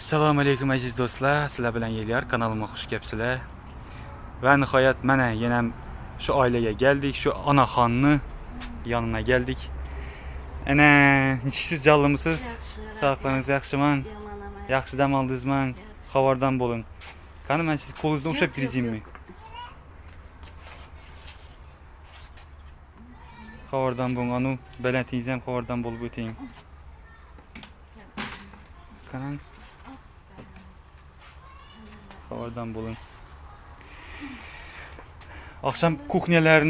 assalomu alaykum aziz do'stlar. Sizlar bilan yelyar kanalimga xush kelibsizlar va nihoyat mana yana shu oilaga keldik shu onaxonni yonuna geldik ana nechisiz jonlimisiz sog'liqlaringiz yaxshimi yaxshi dam oldingizmi xabardor bo'ling qani man siz qo'lingizdan ushlab kirgizaymi xabardor bo'ling anu balandingiz ham xabardor bo'lib o'ting qarang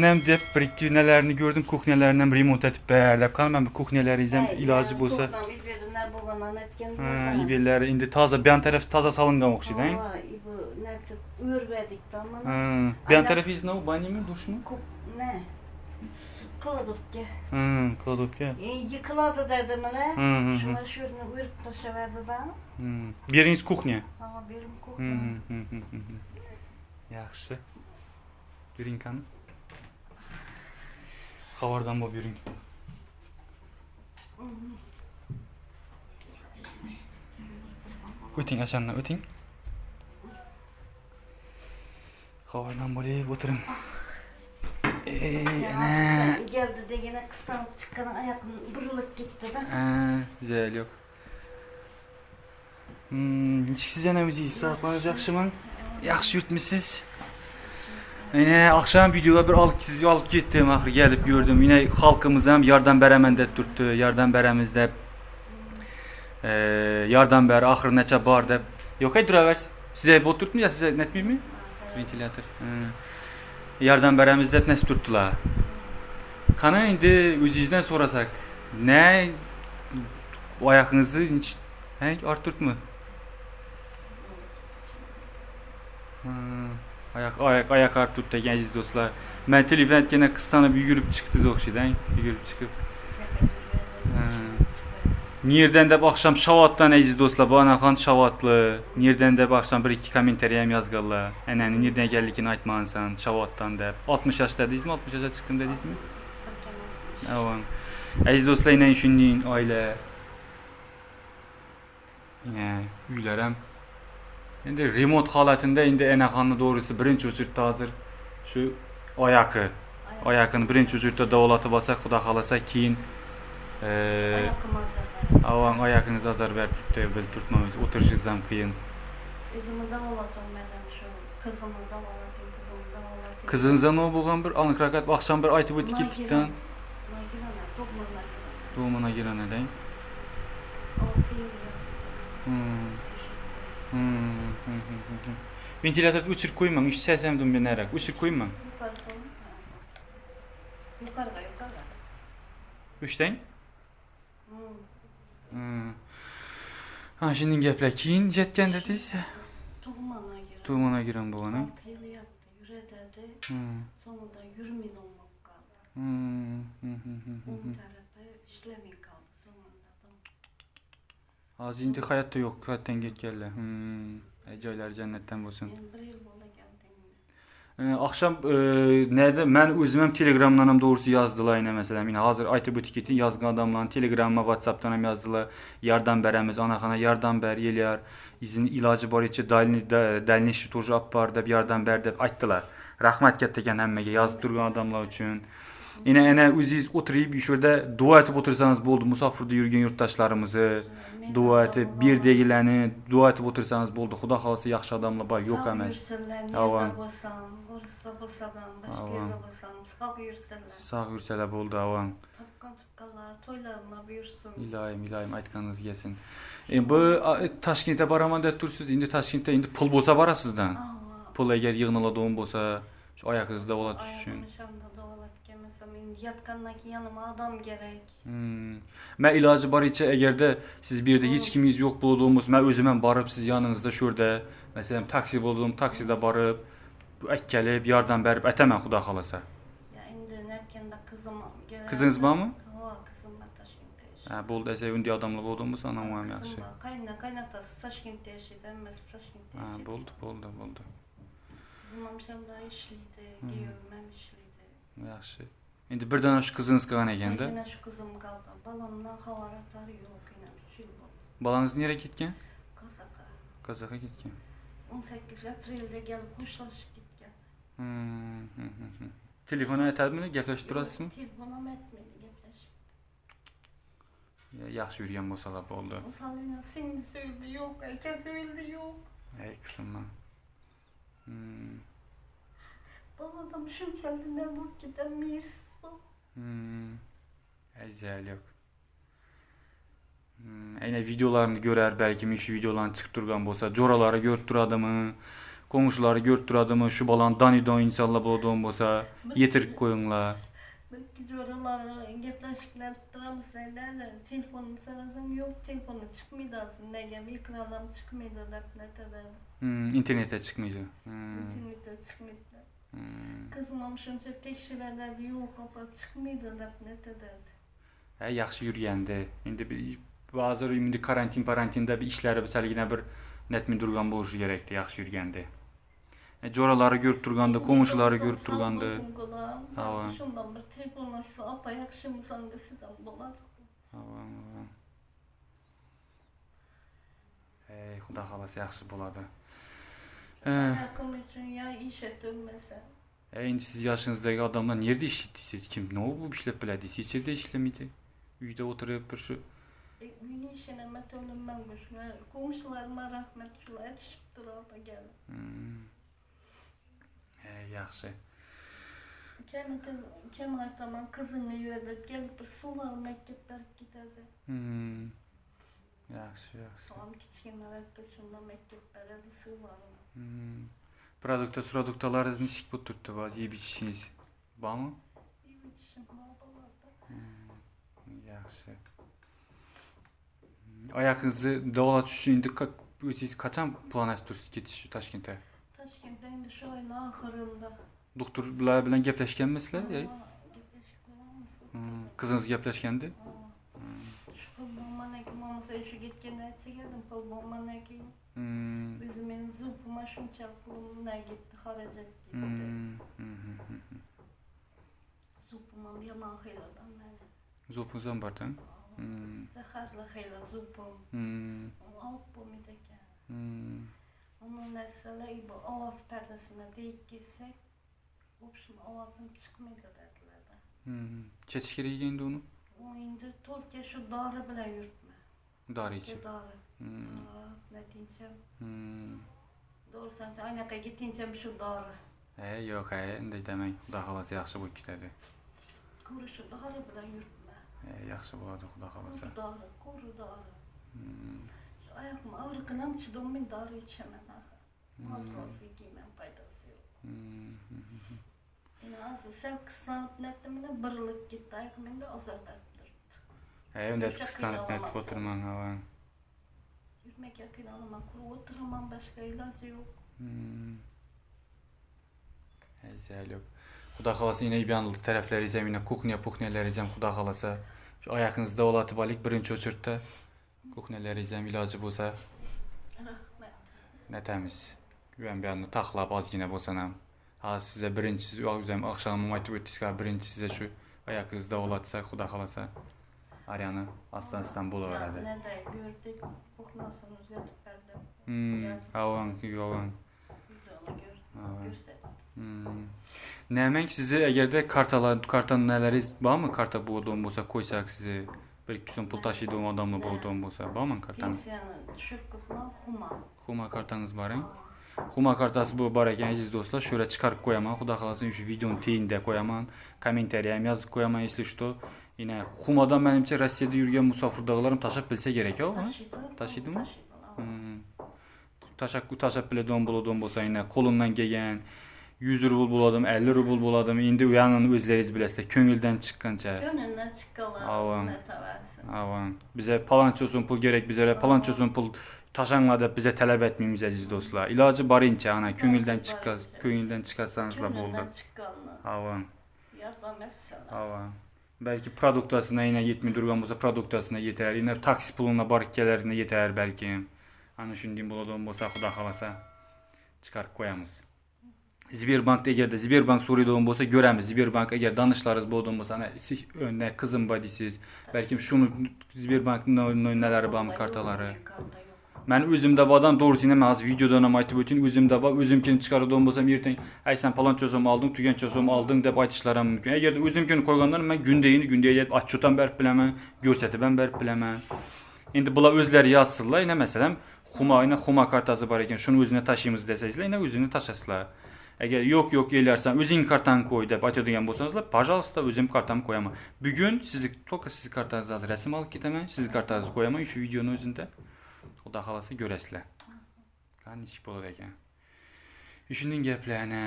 ham deb bir ikki nalarini ko'rdim kuxnyalarni ham remont etib bərlab qani mana bu kuxnyalaringiz ham iloji bo'lsa ha, ibelləri indi toza bu yan taraf toza salıngan o'xshaydi ha? İbu ne tip örvedik tamam. Ha, bu yan Ana- tarafingiz nima banyami dushmi Kup ne? Kılıdık ki. ha kladovka E, yıkıladı dedim ne? Hı hı. Şuna şöyle örüp taşıverdi da. Hmm. kuxnya Ama benim Hmm, kokla. hmm, hmm, hmm, hmm. qani xabardor bo'lib yuring o'ting ashandan o'ting xabardor bo'lib o'tiring ey ana Geldi de yine kısan çıkan ayakın bırılık gitti de. Ha, güzel yok. Hmm, nechisiz yana o'zingiz sog'liqlaringiz yaxshimi? Yaxshi yurtmisiz? Yine akşam videoda bir alıp sizi alıp gittim ahir gelip gördüm. Yine halkımız hem yardım beremem de tuttu. Yardım beremiz de e, yardım ber ahir neçe bar de. Yok hay duraversin. Size bot tutmuyor size netmiyor mi? Ventilatör. Hı. Yardım beremiz de nesip tuttular. Kana indi özünüzden sorasak. Ne o ayağınızı arttırtma. Hmm. Ayak ayak ayak arttırdı degan aziz do'stlar. Men telefon aytganda qiztanib yugurib chiqdingiz o'xshaydi, yugurib chiqib. Nereden deb akşam Şavat'tan aziz do'stlar, bu anaxon Şavatlı. Nereden deb akşam bir iki kommentariy ham yozganlar. Anani nereden geldigini aytmagansan, Şavat'tan deb. 60 yosh dedingizmi? 60 yoshga chiqdim dedingizmi? Tamam. Aziz do'stlar, yine shunday oila. Yine uylar ham Endi remont holatida endi anaxonni doğrusu birinchi uchurtda hozir shu oyaqi oyaqini birinchi uchurtda davolatib olsak xudo xohlasa keyin hazır. avval oyaqingiz azar berib turibdi bilib turibmiz o'tirishingiz ham qiyin Üzümü de olatamadım şu. Kızımı da olatayım, kızımı da olatayım. qizingizga nima bo'lgan bir aniqroq aytib oqshom bir aytib o'tdi ketdikdan Nagirana, topmana girana. do'mina giranadang Altı yıl yaptım. Hmm. Hmm. hmm, hmm, hmm, hmm. ventilatorni o'chirib qo'ymang uch sasamdim men narak o'chirib qo'ymang Yukarı tamam. Hmm. ha shunday gaplar keyin jetgan dedingiz Tohumana girana. do'mina giran bo'lgan ha? Altı yıl yattı, yürü dedi. Hmm. Sonunda yürümeyin olmak kaldı. Hmm. Hmm, hmm, Onun tarafı işlemeyin kaldı sonunda da. hozir endi hayotda yo'q hayotdan ketganlar Hmm. Ay, joylari jannatdan bo'lsin Ben bir yıl oldu. Ee, Axşam e, nədir? Mən özüməm Telegramdan am doğrusu yazdılar yenə məsələn. Yəni hazır ITB tiketin yazğan adamların Telegramma, WhatsAppdan am yazdılar. Yardım bərəmiz, anaxana yardım bər eləyər. İzin ilacı var içə dalini daliniş tutucu apar deyə yardım bər deyə aytdılar. Rəhmət getdikən həmməyə yazıb adamlar üçün yine musofirda yurgan yurtdoshlarimizni duo etib berdagilarni duo etib o'tirsangiz bo'ldi xudo xohlasa yaxshi odamlar bor yo'q Sağ emas yürüsünler, Aman. nerede bulsam, orası bulsadan, başka Aman. yerde bulsam, sağ avam Tapkan tapkanlar, toylarına buyursun. iloyim iloyim aytganingiz kelsin e, bu a, toshkentga boraman deb tursiz endi toshkentda endi pul bo'lsa borasizdan Aa, pul agar yig'niladigan bo'lsa shu oyog'ingizni davolatish uchun ayağımı şanda davalat gelmesem, şimdi yatkandan ki yanıma adam gerek. Hmm. man iloji boricha agarda siz bu yerda hech kimingiz yo'q bo'ladigan bo'lsa man o'zim ham borib siz yoningizda shu yerda masalan taksi bo'ldim taksida borib akkalib yordam berib aytaman xudo xohlasa Ya indi netken de kızım gerek. qizingiz bormi Hava kızım var Taşkent'te ha bo'ldi esa unday odamlar bo'ladigan bo'lsa anam yaxshi Kızım var, kayna kaynatası Taşkent'te yaşıyordu, emmesi Taşkent'te ha yaşıyordu. bo'ldi bo'ldi bo'ldi Kızım amşamda işliydi, giyiyorum ben işliydi. Yaxshi endi birdan shu qizingiz qilgan ekanda Yine şu kızım kaldı. Balamdan havarat arıyor. Yine bir şey oldu. bolangiz nerga ketgan Kazaka. Qazaxa getgan. 18 apreldə gəlib xoşlaşıb getgan. Hmm, hı, hı, hı. Telefona aytadimi? Gaplashib turasizmi? Telefonum etmedi gəpləşib. Ya, Yaxshi yurgan bo'lsalar bo'ldi. Salina singlisi öldü yok, akası öldü yok. Ey qizimman. Baladan shunchalik bo'lib ketadi, mehsiz bu. Hmm. Ajal yo'q. Hmm, aynan videolarini ko'rar, balki men shu videolarni chiqib turgan bo'lsa, jo'ralari ko'rib turadimi? Qo'ng'ishlari ko'rib turadimi? Shu bolani danidon insonlar bo'ladigan bo'lsa, yetirib qo'yinglar. Belki joraları gəpləşiblər tuturamız deyirlər. Telefonunu sorasan yo'q, telefonu çıxmaydı aslında. Ekranım çıxmaydı deb netədə. Hmm, internetə chiqmaydi. Hmm, İnternetə çıxmaydı. Hmm. Qızım shuncha tekshiradi, yo'q, opa chiqmaydi deb netədə. Ha, yaxshi yurgandi. Endi bir hozir endi karantin parantinda bir ishlari bisaligina bir netmi turgan bo'lishi kerakdi, yaxshi yurgandi. E, jo'ralari ko'rib turganda, qo'ng'ishlari ko'rib turganda. Ha, va. Shundan bir telefonlashsa, opa yaxshimisan desidan bo'ladi. Aman, aman. Ey, xudo xolasa yaxshi bo'ladi. E, Hakim uchun ya ish etmasa. e, endi siz yoshingizdagi odamlar nerede ishlaysiz? Kim ne bu ishlab biladi? Siz yerda ishlamaydi. Uyda o'tirib bir shu E, uyni ishini mato'limman go'shlar. Komşularıma rahmet shular yetishib turadi gelib. Hmm. E, yaxshi. Kendi kız, kim aytaman kızını yördep gelip bir sular mektep berip gitadi. Hmm. Yaxshi, yaxshi. Soğan kichkinaroqqa shunda mektep beradi sularni. Hmm. Produkta, suraduktalarınız nişik bu tuttu var, yiyip içişiniz. Var mı? Evet ishim bor bo'ladi. Yaxshi. Hmm. Ayağınızı davolatish uchun endi ka- o'zingiz qachon plan etib tursiz ketish Toshkentga? Toshkentda endi shu oyning oxirida. Doktorlar bilan gaplashganmisizlar? Ha, ey? gaplashib ko'ramiz. Hmm. Qizingiz gaplashgandi? shunchalik pulimdan ketdi xarajat ketdi. Hmm. Hmm, hmm, hmm, hmm. Zupimam yomon xiyladan meni. Zo'pingiz ham borda? Hmm. Zaharli xiyla zupim. Hmm. Olib bo'lmaydi ekan. Hmm. Uni narsalar bu ovoz pardasini deyib ketsak, в общем, ovozim chiqmaydi dedilarda. Hmm. Chetish kerak endi uni? U endi to'lka shu dori bilan yuribman. Dori ichib. dori. Hmm. Natincham, Hmm. doğrusu anaqaga tincham shu dori. Ey, yo'q, ey, unday demang. Xudo xolasa yaxshi bo'lib ketadi. Ko'ri shu dori bilan yuribman. Ey, yaxshi bo'ladi, xudo xolasa. Ko'ri dori, ko'ri dori. Hmm. Shu oyoqim og'riqinam chidolmay dori ichaman axir. Hmm. Asosiy kiyman foydasi yo'q. Hmm. Endi hozir sal qislanib nettimini birilib ketdi. Oyoqim endi ozor berib turibdi. Ey, unday O'sha qisqanib qiynalamas netib o'tirman, ha. Yurmakka qiynalaman, qurib o'tiraman, boshqa iloji yo'q. Hmm. Xolasa yine yanıldı taraflaringiz ham, yine kuxnya, puxnyalaringiz ham xudo xolasa shu oyog'ingizda olatib olik birinchi o'chirtda. Kuxnyalaringiz ham iloji bo'lsa Rahmat. netamiz. Güven bir yanını taxlab ozgina bo'lsa ham. Hozir sizga birinchi siz o'zim oqshom aytib o'tdingizga birinchi sizga shu oyog'ingizda olatsa xudo xolasa Aryani astan astan bo'laveradi. Nada gördük, buxnasını uzatib berdim. Hmm. Avan, avan. Videonu gördüm, Avan. gösterdim. Hmm. Nəmən sizi əgər də kartalar, kartanın nələri varmı karta bulduğum olsa qoysaq sizi bir küsün pul daşıdığım adamla bulduğum olsa varmı kartanız? Pensiyonu düşürüb qıplan xuma. Xuma kartanız var mı? Xuma kartası bu var ekan əziz dostlar, şöyle çıxarıb qoyaman. Xuda xalasın şu videonun teyində qoyaman. Kommentariyam yazıb qoyaman если что. Yine Xuma'dan mənimcə Rusiyada yürüyən musafir taşıb bilsə gərək o. ha? Taşıdı. Mı? Hmm. Taşak taşak belə don buludum bolsa yine kolundan gələn 100 rubl buladım, 50 rubl buladım. İndi uyanın özləriz biləsiz, könüldən çıxqanca. Gönlünden çıkalar. Avan. Ne taversin. Avan. Bizə palançosun pul gerek, bizə palançosun pul taşanla da bizə tələb etməyimiz əziz dostlar. İlacı inçə ana, könüldən çıxqaz, könüldən çıxarsanız da boldu. Gönlünden çıkanlar. Avan. Yardım etseler. Avan. Bəlkə produktasına yenə 70 durğan bolsa produktasına yetər. Yenə taksi puluna barıq gələrinə yetər bəlkə. Ana şundan buladan bolsa xuda xalasa çıxarıb qoyamız. Sberbank əgər də Sberbank soruduğum bolsa görəmiz. Sberbank əgər danışlarınız bolduğum bolsa ana siz önə qızım badisiz. Bəlkə şunu Sberbankın nələri var mı kartaları. Karta yok. Mən özümdə badan doğrusu ilə mən az videodan am aytıb ötün özümdə ba özümkini çıxardan bolsam ertəng ay sən falan çözüm aldın, tügən çözüm aldın deyə aytışlaram mümkün. Əgər də özümkini qoyğanlar mən gündəyini gündəyə gəlib açıqdan bərk biləmən, görsətibən bərk biləmən. İndi bunlar özləri yazsınlar. Nə məsələn, xuma ilə xuma kartası var ekan, şunu özünə daşıyımız desəzlər, nə özünü daşasınlar. Əgər yox yox eləyərsən, özün kartanı qoy deyə aytadigan bolsanızlar, pожалуйста, özüm kartamı qoyamam. Bu gün sizi toka sizi kartanızı az rəsm alıb getəmən, sizi kartanızı qoyamam şu videonun özündə. Da xalası görəsilər. Qan iş olur ekan. İşinin gəplərinə,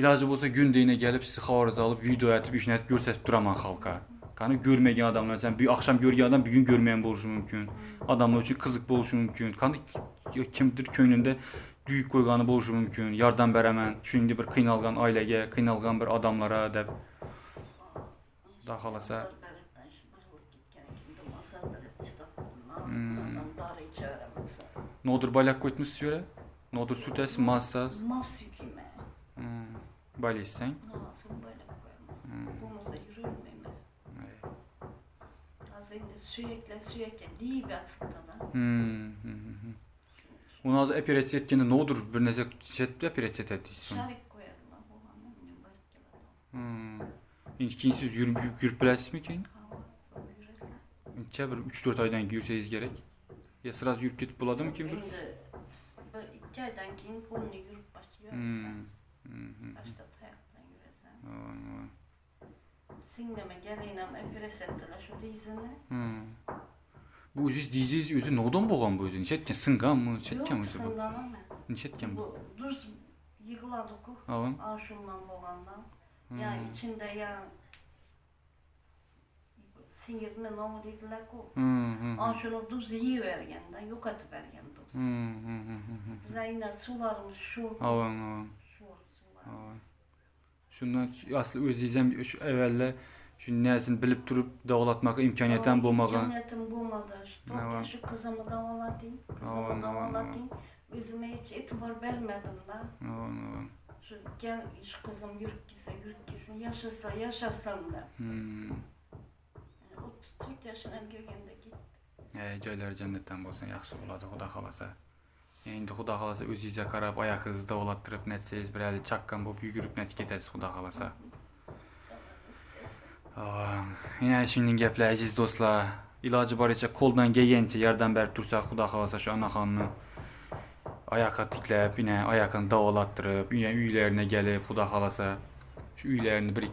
ilacı bolsa gündəyinə gəlib sizi xavarınızı alıb video atıb işinət göstərib duraman xalqa. Qanı görməyən adamlar, sən bir axşam görgən adam bir gün görməyən boluşu mümkün. Adamlar üçün qızıq boluşu mümkün. Qanı kimdir könlündə düyük qoyğanı boluşu mümkün. Yardım bərəmən, şimdi bir qıynalğan ailəyə, qıynalğan bir adamlara da da xalasa. Hmm. Nodur balak koytmuş süre. Nodur sütes massaz. Mas yüküme. Hmm. Balisten. Nasıl böyle koyamam. Kumuzda yürürmeyeyim. Az önce sürekli sürekli diye bir atıkta da. Hmm. hmm, hmm. Onu az epiret etkende nodur bir nese chet epiret etdiysin. Şarik koyarlar bu hanım. Barık gibi Hmm. İkinsiz yürüp yürüp mi ki? İnçə bir 3-4 aydan yürüsəyiz gerek. Ya sıraz yürüp gidip buladı mı kimdir? Şimdi bir iki aydan keyin kolunu yürüp başlıyorsan. Hmm. Hmm. hmm. Başta ayaktan yürüsen. Aman, aman. Singleme geleyinem epres ettiler şu dizini. Hmm. Bu özü diziz özü nodan boğan bu özü? Nişetken sıngan mı? Nişetken Yok özü bu? sınlanamaz. Nişetken bu? Bu düz yıkıladı ku. Aman. Arşundan boğandan. Hmm. Ya içinde ya ku. Hmm. Hmm. Arşunu düz yiyivergenden, yok. Hmm. Hmm. hmm. Bize yine sularımız şu. Aman aman. Şu sularımız. Şundan aslı öz izlem şu evvelle şu nesini bilip durup dağılatmak imkaniyetten bulmağa. İmkaniyetim bulmadı. Var? Şu kızımı davalatayım. Aman, Kızımı aman, davalatayım. Özüme hiç etibar vermedim da. Aman aman. Şu gel şu kızım yürüp gitse yürüp gitsin yaşasa yaşasın da. Hmm. Yani 34 yaşına girgende gitti. E, joylar cennetten bolsa yaxshi bo'ladi xudo xolasa endi xudo xolasa o'zingizga qarab oyog'ingizni davolattirib netsangiz bir hali chaqqan bo'lib yugurib net ketasiz xudo xolasa yana shunday gaplar aziz do'stlar. İloji boricha qo'ldan kelgancha yordam berib tursak xudo xolasa shu onaxonni oyoqqa tiklab yana oyog'ini davolattirib yana uylarına kelib xudo xolasa shu uylarini bir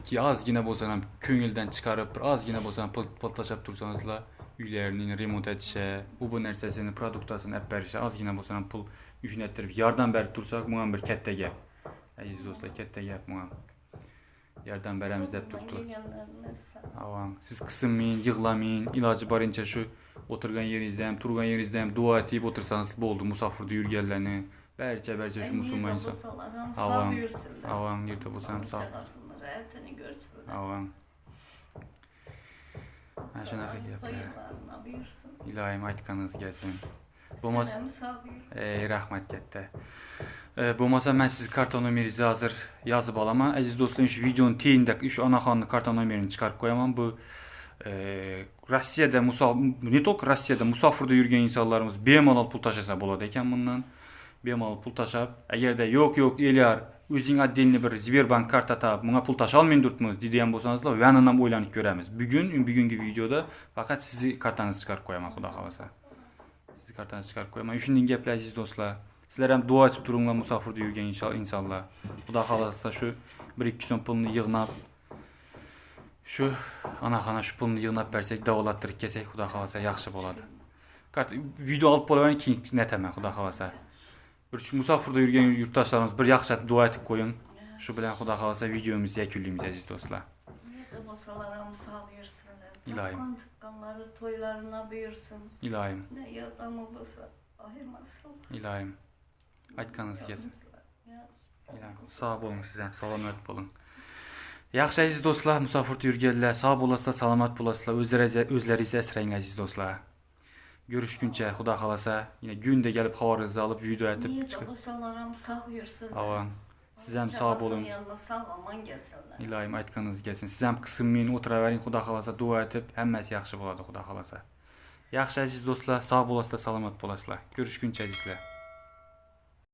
ham ko'ngildan chiqarib bir ozgina bo'lsa ham pul pul tashlab tursanizlar uylarini remont etishə, bu bu narsasini produktasini olib berishə, ozgina bo'lsa ham pul jo'nattirib yordam berib tursak, bu ham bir katta gap. Aziz do'stlar, bu. Yordam beramiz deb turibdi. Gelgenlerine sağ Avam, siz qısınmayın, yığlamayın. İlacı barınca şu oturgan yerinizdə ham, turgan yerinizdə dua etib otursanız bo'ldi. Musafirdə yurganlarni, barcha barcha shu musulmon inson. Avam. Avam, Sağ ham sog'. Çalasınlar, etini görsünler. Avam. Ilohim aytganingiz kelsin. Bo'lmasa Selam sağ buyur. Ey rahmat katta. E, bo'lmasa men sizni karton nomeringizni hozir yozib olaman. Aziz do'stlar, shu videoning teyinda shu onaxonni karton nomerini chiqarib qo'yaman. Bu e, Rossiyada muso ne tok Rossiyada musofirda yurgan insonlarimiz bemalol pul tashlasa bo'ladi ekan bundan Bemalol pul tashlab, agarda yo'q yo'q Elyar o'zing отдельный bir Sberbank karta topib, bunga pul tasha olmayman turibmiz deydigan bo'lsangizlar, yandan ham o'ylanib ko'ramiz. Bugun bugungi videoda faqat sizni kartangizni chiqarib qo'yaman, xudo xolasa. sizni kartangizni chiqarib qo'yaman shunday gaplar aziz do'stlar sizlar ham duo etib turinglar musofirda yurgan insho- insonlar xudo xohlasa shu bir ikki so'm pulni yig'nab shu onaxona shu pulni yig'nab bersak davolattirib kelsak xudo xohlasa yaxshi bo'ladi Kart video olib bo'lgandan keyin netaman xudo xohlasa bir shu musofirda yurgan yurtdoshlarimiz bir yaxshi duo etib qo'ying shu bilan xudo xohlasa videomizni yakunlaymiz aziz do'stlar. Nerede basalarım sağ buyursunlar. İlahim. Dükkan dükkanları toylarına buyursun. ilohim Ne yardımı basa ayırmasın. ilohim aytganingiz kelsin Ya, ilohim sog' bo'ling siz ham salomat bo'ling yaxshi aziz do'stlar musofirda yurganlar sog' bo'lasizlar salomat bo'lasizlar o'zlaringizni o'zlaringizni asranglar aziz do'stlar görüşguncha xudo xohlasa yana gunda kelib xabaringizni olib video aytib Nerede chiqib basalarım sağ buyursunlar. avan siz ham sog' bo'ling yanında sağ aman gelsinler. ilohim aytganingiz kelsin siz ham qisinmang o'tiravering xudo xohlasa duo etib hammasi yaxshi bo'ladi xudo xohlasa Yaxşı əziz dostlar, sağ olasınızlar, salamat olasınızlar. Görüşgünçə əzizlər.